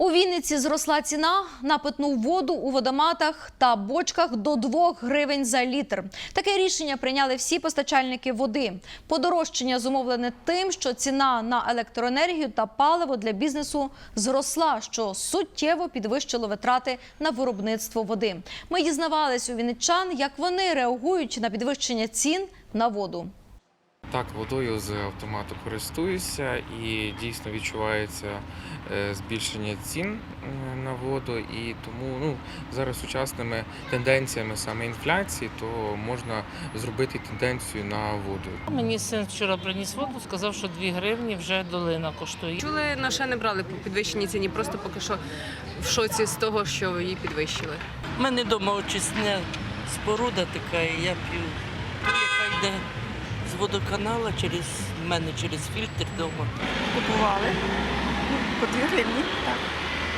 У Вінниці зросла ціна на питну воду у водоматах та бочках до 2 гривень за літр. Таке рішення прийняли всі постачальники води. Подорожчання зумовлене тим, що ціна на електроенергію та паливо для бізнесу зросла, що суттєво підвищило витрати на виробництво води. Ми дізнавались у вінничан, як вони реагують на підвищення цін на воду. Так, водою з автомату користуюся і дійсно відчувається е, збільшення цін е, на воду. І тому ну, зараз сучасними тенденціями саме інфляції, то можна зробити тенденцію на воду. Мені син вчора приніс воду, сказав, що 2 гривні вже долина коштує. Чули, на ще не брали по підвищеній ціні, просто поки що в шоці з того, що її підвищили. У мене вдома очисна споруда така, і я п'ю яка йде водоканала через мене через фільтр вдома. купували. Ну, По 2 гривні, так.